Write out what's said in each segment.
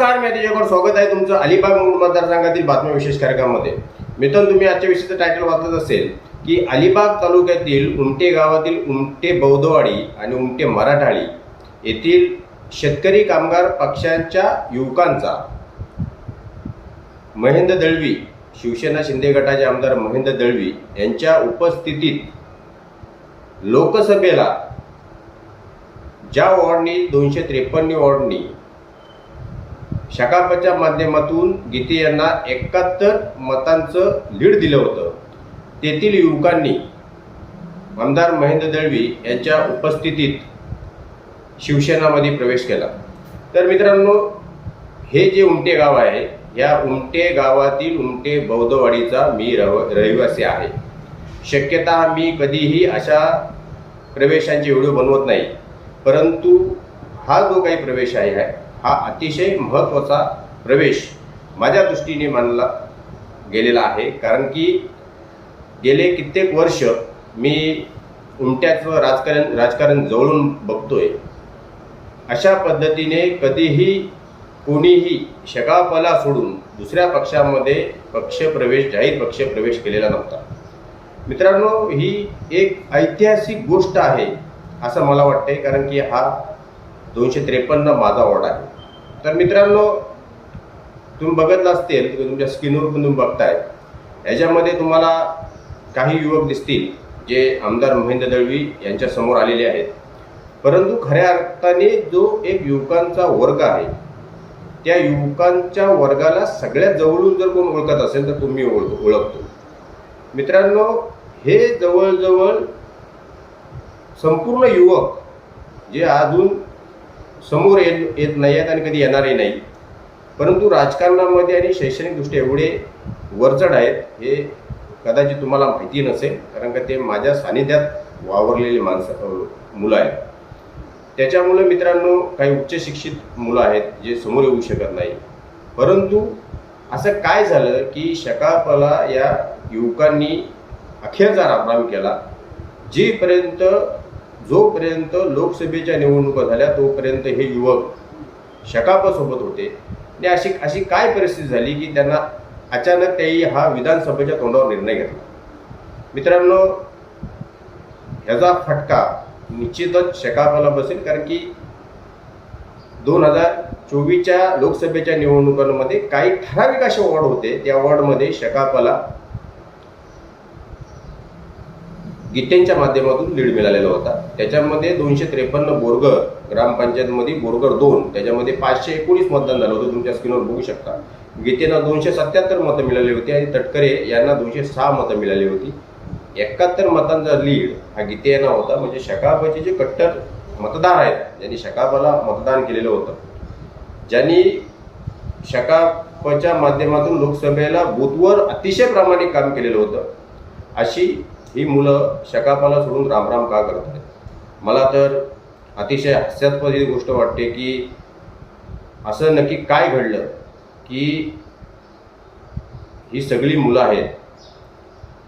नमस्कार मी त्याच्याकडे स्वागत आहे तुमचं अलिबाग मूळ मतदारसंघातील बातम्या विशेष कार्यक्रमामध्ये. मित्रांनो तुम्ही आजच्या विषयाचं टायटल वाचत असेल की अलिबाग तालुक्यातील उमटे गावातील उमटे बौद्धवाडी आणि उमटे मराठाळी येथील शेतकरी कामगार पक्षांच्या युवकांचा महेंद्र दळवी शिवसेना शिंदे गटाचे आमदार महेंद्र दळवी यांच्या उपस्थितीत लोकसभेला ज्या वॉर्डनी दोनशे त्रेपन्न वॉर्डनी शकापच्या माध्यमातून गीते यांना एकाहत्तर मतांचं लीड दिलं होतं. तेथील युवकांनी आमदार महेंद्र दळवी यांच्या उपस्थितीत शिवसेनामध्ये प्रवेश केला. तर मित्रांनो हे जे उमटे गाव आहे या उमटे गावातील उमटे बौद्धवाडीचा मी रव रहिवासी आहे. शक्यता मी कधीही अशा प्रवेशांचे व्हिडिओ बनवत नाही. परंतु हा जो काही प्रवेश आहे हा अतिशय महत्त्वाचा प्रवेश माझ्या दृष्टीने मानला गेलेला आहे. कारण की गेले कित्येक वर्ष मी उमट्याचं राजकारण राजकारण जवळून बघतोय. अशा पद्धतीने कधीही कोणीही शकापला सोडून दुसऱ्या पक्षामध्ये पक्षप्रवेश जाहीर पक्षप्रवेश केलेला नव्हता. मित्रांनो ही एक ऐतिहासिक गोष्ट आहे असं मला वाटते कारण की हा दोनशे त्रेपन्न माझा वॉर्ड आहे. तर मित्रांनो तुम्ही बघतला असतील की तुमच्या स्क्रीनवर पण तुम्ही बघताय. याच्यामध्ये तुम्हाला काही युवक दिसतील जे आमदार महेंद्र दळवी यांच्या समोर आलेले आहेत. परंतु खऱ्या अर्थाने जो एक युवकांचा वर्ग आहे त्या युवकांच्या वर्गाला सगळ्यात जवळून जर कोण ओळखत असेल तर तुम्ही ओळख ओळखतो. मित्रांनो हे जवळजवळ संपूर्ण युवक जे अजून समोर येत येत नाही आहेत आणि कधी येणारही नाही. परंतु राजकारणामध्ये आणि शैक्षणिकदृष्ट्या एवढे वरचढ आहेत हे कदाचित तुम्हाला माहिती नसेल कारण का ते माझ्या सानिध्यात वावरलेली माणसं मुलं आहेत. त्याच्यामुळे मित्रांनो काही उच्च शिक्षित मुलं आहेत जे समोर येऊ शकत नाही. परंतु असं काय झालं की शकापला या युवकांनी अखेरचा रामराम केला जेपर्यंत जोपर्यंत लोकसभेच्या निवडणुका झाल्या तोपर्यंत हे युवक शकापसोबत होते. आणि अशी अशी काय परिस्थिती झाली की त्यांना अचानक त्याही हा विधानसभेच्या तोंडावर निर्णय घेतला. मित्रांनो ह्याचा फटका निश्चितच शकापाला बसेल कारण की दोन हजार चोवीसच्या लोकसभेच्या निवडणुकांमध्ये काही ठराविक असे वॉर्ड होते. त्या वॉर्डमध्ये शकापाला गीतेंच्या माध्यमातून लीड मिळालेला होता. त्याच्यामध्ये दोनशे त्रेपन्न बोरगर ग्रामपंचायतमध्ये बोरगर दोन त्याच्यामध्ये पाचशे एकोणीस मतदान झालं होतं. तुमच्या स्क्रीनवर बघू शकता. गीतेंना दोनशे सत्याहत्तर मतं मिळाली होती आणि तटकरे यांना दोनशे सहा मतं मिळाली होती. एकाहत्तर मतांचा लीड हा गीते यांना होता. म्हणजे शकाबाचे जे कट्टर मतदार आहेत ज्यांनी शकाबाला मतदान केलेलं होतं. ज्यांनी शकापच्या माध्यमातून लोकसभेला बूथवर अतिशय प्रामाणिक काम केलेलं होतं. अशी ही मुलं शकापाला सोडून रामराम का करत आहेत? मला तर अतिशय हास्यास्पद ही गोष्ट वाटते की असं नक्की काय घडलं की ही सगळी मुलं आहेत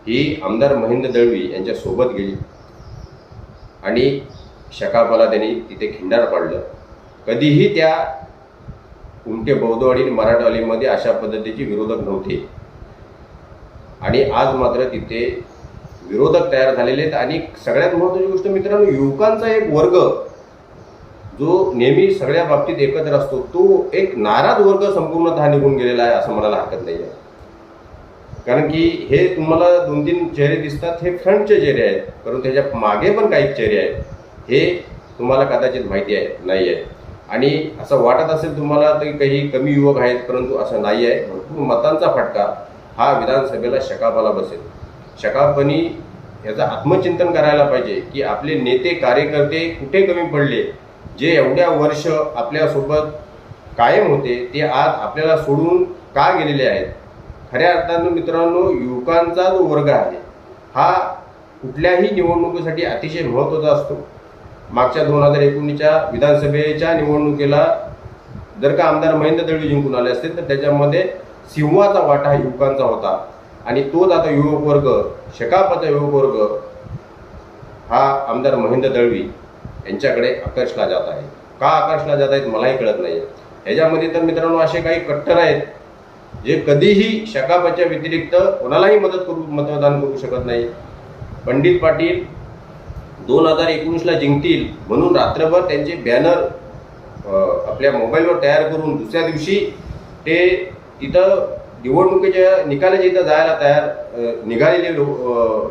ही आमदार महेंद्र दळवी यांच्या सोबत गेली आणि शकापाला त्यांनी तिथे खिंडार पाडलं. कधीही त्या उमटे बौद्धवाडी आणि मराठवाडीमध्ये अशा पद्धतीचे विरोधक नव्हते. आणि आज मात्र तिथे विरोधक तयार झालेले आहेत. आणि सगळ्यात महत्त्वाची गोष्ट मित्रांनो युवकांचा एक वर्ग जो नेहमी सगळ्या बाबतीत एकत्र असतो तो एक नाराज वर्ग संपूर्णतः निघून गेलेला आहे असं म्हणायला हरकत नाही आहे कारण की हे तुम्हाला दोन तीन चेहरे दिसतात हे फ्रंटचे चेहरे आहेत परंतु त्याच्यामागे पण काही चेहरे आहेत हे तुम्हाला कदाचित माहिती आहे नाही आहे आणि असं वाटत असेल तुम्हाला तर काही कमी युवक आहेत परंतु असं नाही आहे भरपूर मतांचा फटका हा विधानसभेला शकापाला बसेल. शकापणी याचं आत्मचिंतन करायला पाहिजे की आपले नेते कार्यकर्ते कुठे कमी पडले जे एवढ्या वर्ष आपल्यासोबत कायम होते ते आज आपल्याला सोडून का गेलेले आहेत? खऱ्या अर्थानं मित्रांनो युवकांचा जो वर्ग आहे हा कुठल्याही निवडणुकीसाठी अतिशय महत्त्वाचा असतो. मागच्या दोन हजार एकोणीसच्या विधानसभेच्या निवडणुकीला जर का आमदार महेंद्र दळवी जिंकून आले असतील तर त्याच्यामध्ये सिंहाचा वाटा हा युवकांचा होता. आणि तोच आता युवक वर्ग शकापाचा युवक वर्ग हा आमदार महेंद्र दळवी यांच्याकडे आकर्षला जात आहे. का आकर्षला जात आहेत मलाही कळत नाही. ह्याच्यामध्ये तर मित्रांनो असे काही कट्टर आहेत जे कधीही शकापाच्या व्यतिरिक्त कोणालाही मदत करू मतदान करू शकत नाही. पंडित पाटील दोन हजार एकोणीसला जिंकतील म्हणून रात्रभर त्यांचे बॅनर आपल्या मोबाईलवर तयार करून दुसऱ्या दिवशी ते तिथं निवडणुकीच्या निकालाच्या इथं जायला तयार निघालेली लो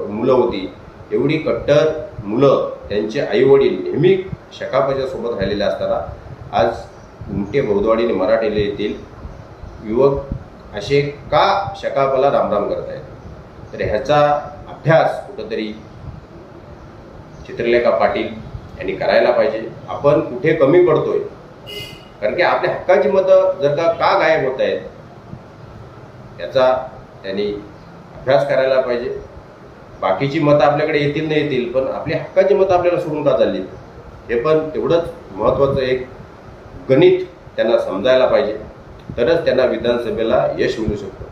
मुलं होती. एवढी कट्टर मुलं त्यांचे आईवडील नेहमी शकापाच्या सोबत राहिलेले असताना आज उमटे बौद्धवाडीने मराठीला येथील युवक असे का शकापाला रामराम करत आहेत तर ह्याचा अभ्यास कुठंतरी चित्रलेखा पाटील यांनी करायला पाहिजे. आपण कुठे कमी पडतोय? कारण की आपल्या हक्काची मतं जर का का गायब होत आहेत याचा त्यांनी अभ्यास करायला पाहिजे. बाकीची मतं आपल्याकडे येतील नाही येतील पण आपली हक्काची मतं आपल्याला सोडून का चालली? हे पण तेवढंच महत्त्वाचं एक गणित त्यांना समजायला पाहिजे. तरच त्यांना विधानसभेला यश मिळू शकतं.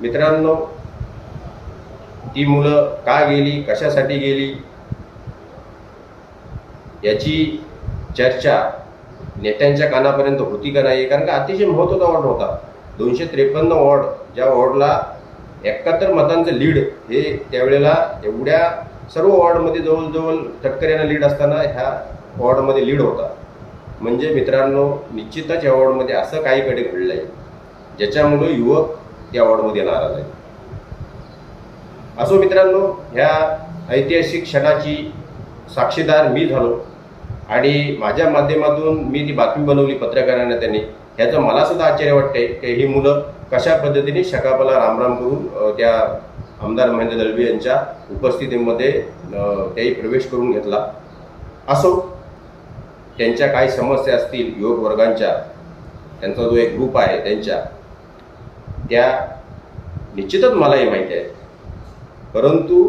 मित्रांनो ती मुलं का गेली? कशासाठी गेली? याची चर्चा नेत्यांच्या कानापर्यंत होती का नाही? कारण का अतिशय महत्त्वाचा वाट होता. दोनशे त्रेपन्न वॉर्ड ज्या वॉर्डला एकाहत्तर मतांचं लीड हे त्यावेळेला एवढ्या सर्व वॉर्डमध्ये जवळजवळ तटकऱ्यांना लीड असताना ह्या वॉर्डमध्ये लीड होता. म्हणजे मित्रांनो निश्चितच या वॉर्डमध्ये असं काहीकडे घडलं आहे ज्याच्यामुळं युवक त्या वॉर्डमध्ये नाराज आहे. असो मित्रांनो ह्या ऐतिहासिक क्षणाची साक्षीदार मी झालो आणि माझ्या माध्यमातून मी ती बातमी बनवली पत्रकारांना त्यांनी. ह्याचं मला सुद्धा आश्चर्य वाटते की ही मुलं कशा पद्धतीने शकापाला रामराम करून त्या आमदार महेंद्र दळवी यांच्या उपस्थितीमध्ये त्याही प्रवेश करून घेतला. असो त्यांच्या काही समस्या असतील युवक वर्गांच्या त्यांचा जो एक ग्रुप आहे त्यांच्या त्या निश्चितच मलाही माहिती आहे परंतु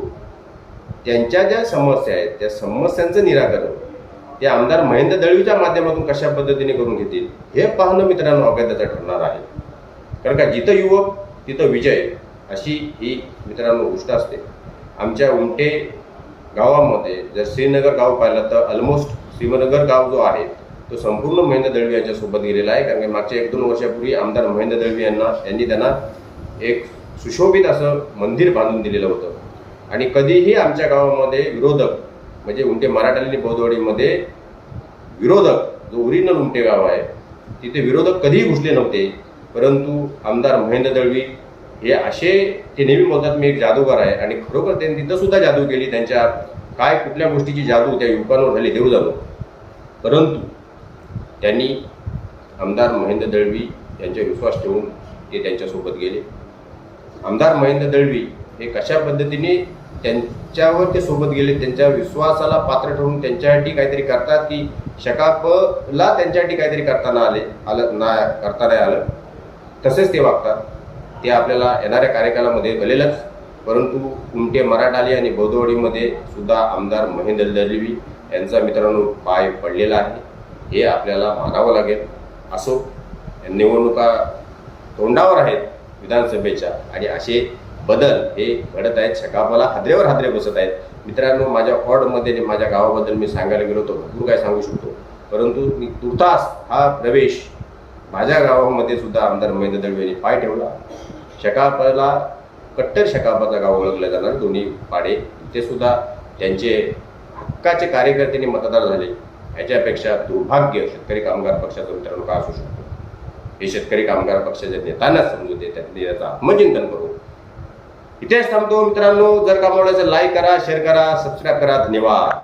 त्यांच्या ज्या समस्या आहेत त्या समस्यांचं निराकरण ते आमदार महेंद्र दळवीच्या माध्यमातून कशा पद्धतीने करून घेतील हे पाहणं मित्रांनो अभ्यासाचं ठरणार आहे. कारण का जिथं युवक तिथं विजय अशी ही मित्रांनो गोष्ट असते. आमच्या उमटे गावामध्ये जर श्रीनगर गाव पाहिलं तर ऑलमोस्ट श्रीनगर गाव जो आहे तो संपूर्ण महेंद्र दळवी यांच्यासोबत गेलेला आहे. कारण की मागच्या एक दोन वर्षापूर्वी आमदार महेंद्र दळवी यांना यांनी त्यांना एक सुशोभित असं मंदिर बांधून दिलेलं होतं. आणि कधीही आमच्या गावामध्ये विरोधक म्हणजे उमटे मराठाली बौद्धवाडीमध्ये विरोधक जो ओरिजिनल उमटे गाव आहे तिथे विरोधक कधीही घुसले नव्हते. परंतु आमदार महेंद्र दळवी हे असे ते नेहमी बोलतात मी एक जादूगार आहे. आणि खरोखर त्यांनी तिथं सुद्धा जादू केली. त्यांच्या काय कुठल्या गोष्टीची जादू त्या युवकांवर झाली देऊ जाणू परंतु त्यांनी आमदार महेंद्र दळवी यांच्यावर विश्वास ठेवून ते त्यांच्यासोबत गेले. आमदार महेंद्र दळवी हे कशा पद्धतीने त्यांच्यावर ते सोबत गेले त्यांच्या विश्वासाला पात्र ठरून त्यांच्यासाठी काहीतरी करतात की शकापला त्यांच्यासाठी काहीतरी करताना आले आलं ना करता नाही आलं. तसेच ते वागतात. ते आपल्याला येणाऱ्या कार्यकालामध्ये कळेलच परंतु उमटे मराठाली आणि बौद्धवाडीमध्ये सुद्धा आमदार महेंद्र दलवी यांचा मित्रांनो पाय पडलेला आहे. हे आपल्याला मानावं लागेल. असो निवडणुका तोंडावर आहेत विधानसभेच्या आणि असे बदल हे घडत आहेत. शकापाला हादरेवर हादरे बसत आहेत. मित्रांनो माझ्या वॉर्डमध्ये आणि माझ्या गावाबद्दल मी सांगायला गेलो तर भरपूर काय सांगू शकतो. परंतु मी तुर्तास हा प्रवेश माझ्या गावामध्ये सुद्धा आमदार महेंद्र दळवे यांनी पाय ठेवला. शकापाला कट्टर शकापाचा गाव ओळखलं जाणार. दोन्ही पाडे ते सुद्धा त्यांचे हक्काचे कार्यकर्त्यांनी मतदार झाले. याच्यापेक्षा दुर्भाग्य शेतकरी कामगार पक्षाचा मित्रांनो का असू शकतो? हे शेतकरी कामगार पक्षाच्या नेत्यांना समजू दे त्यांनी याचं आत्मचिंतन करू इथेच थांबतो मित्रांनो. जर का आवडायचं लाईक करा शेअर करा सबस्क्राईब करा. धन्यवाद.